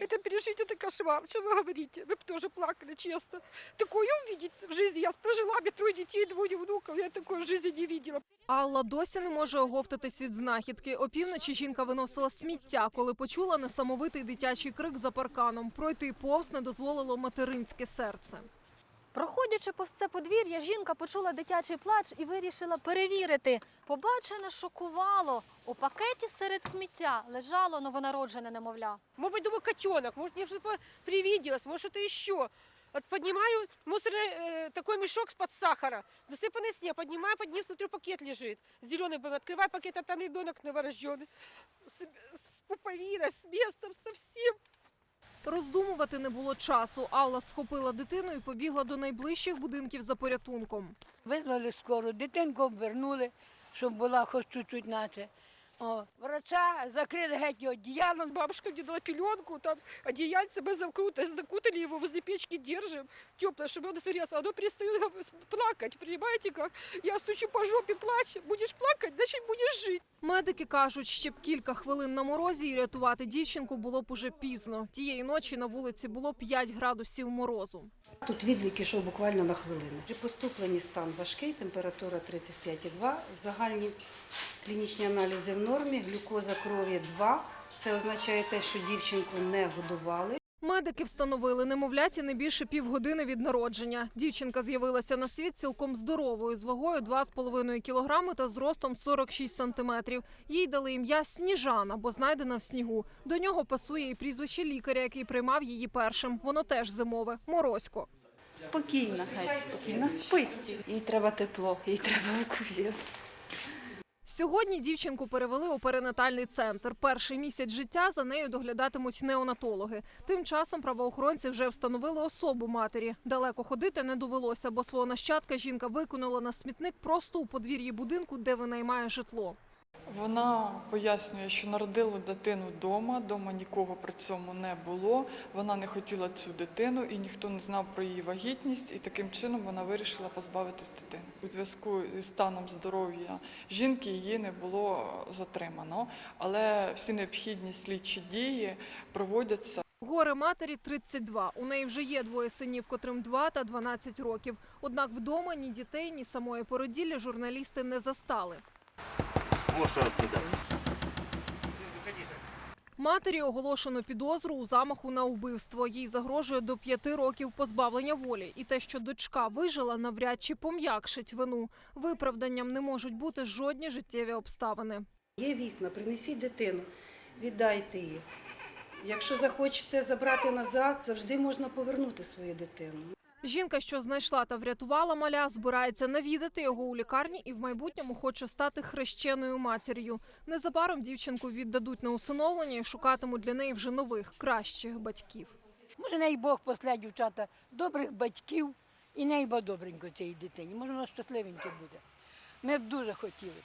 Это пережить, это кошмар. Что вы говорите? Вы бы тоже плакали, честно. Такое увидеть в жизни. Я прожила, мне трое детей, двое внуков. Я такой в жизни не видела. Алла досі не може оговтатись від знахідки. Опівночі жінка виносила сміття, коли почула несамовитий дитячий крик за парканом. Пройти повз не дозволило материнське серце. Проходячи повз це подвір'я, жінка почула дитячий плач і вирішила перевірити. Побачене шокувало. У пакеті серед сміття лежало новонароджене немовля. Может быть, думаю, котенок. Может, мне что-то привиделось. Может, что-то еще. Вот поднимаю мусорный э, такой мешок с-под сахара, засыпанный снег. Поднимаю, под ним, смотрю, пакет лежит. Зеленый был. Открываю пакет, а там ребенок новорожденный. С, с пуповиной, с местом, со всем. Роздумувати не було часу. Алла схопила дитину і побігла до найближчих будинків за порятунком. Визвали скору, дитинку обвернули, щоб була хоч чуть-чуть наче. О, врача закрили геть одіялом. Бабушка дала пеленку, там одеяльце мы закутали, закутали его, возле печки держим, теплое, чтобы он согрелся. Оно перестает гов- плакать, понимаете как? Я стучу по жопе, плачь, будешь плакать, значит будешь жить. Медики кажуть, ще б кілька хвилин на морозі і рятувати дівчинку було б уже пізно. Тієї ночі на вулиці було 5 градусів морозу. Тут відлік ішов буквально на хвилину. При поступленні стан важкий, температура 35,2, загальні клінічні аналізи в нормі, глюкоза крові 2. Це означає те, що дівчинку не годували. Медики встановили немовляті не більше півгодини від народження. Дівчинка з'явилася на світ цілком здоровою, з вагою 2,5 кілограми та зростом 46 сантиметрів. Їй дали ім'я Сніжана, бо знайдена в снігу. До нього пасує і прізвище лікаря, який приймав її першим. Воно теж зимове Моросько. Спокійно, геть, спокійно, спить. Їй треба тепло, їй треба кув'єт. Сьогодні дівчинку перевели у перинатальний центр. Перший місяць життя за нею доглядатимуть неонатологи. Тим часом правоохоронці вже встановили особу матері. Далеко ходити не довелося, бо свого нащадка жінка викинула на смітник просто у подвір'ї будинку, де винаймає житло. Вона пояснює, що народила дитину вдома, вдома нікого при цьому не було. Вона не хотіла цю дитину і ніхто не знав про її вагітність, і таким чином вона вирішила позбавитись дитини. У зв'язку із станом здоров'я жінки її не було затримано, але всі необхідні слідчі дії проводяться. Горе матері 32. У неї вже є двоє синів, котрим 2 та 12 років. Однак вдома ні дітей, ні самої породіллі журналісти не застали. Матері оголошено підозру у замаху на вбивство. Їй загрожує до п'яти років позбавлення волі. І те, що дочка вижила, навряд чи пом'якшить вину. Виправданням не можуть бути жодні життєві обставини. Є вікна, принесіть дитину, віддайте її. Якщо захочете забрати назад, завжди можна повернути свою дитину. Жінка, що знайшла та врятувала маля, збирається навідати його у лікарні і в майбутньому хоче стати хрещеною матір'ю. Незабаром дівчинку віддадуть на усиновлення і шукатимуть для неї вже нових, кращих батьків. Може, неї Бог после дівчата добрих батьків і неї добренько цій дитині. Може, вона щасливенька буде. Ми б дуже хотіли.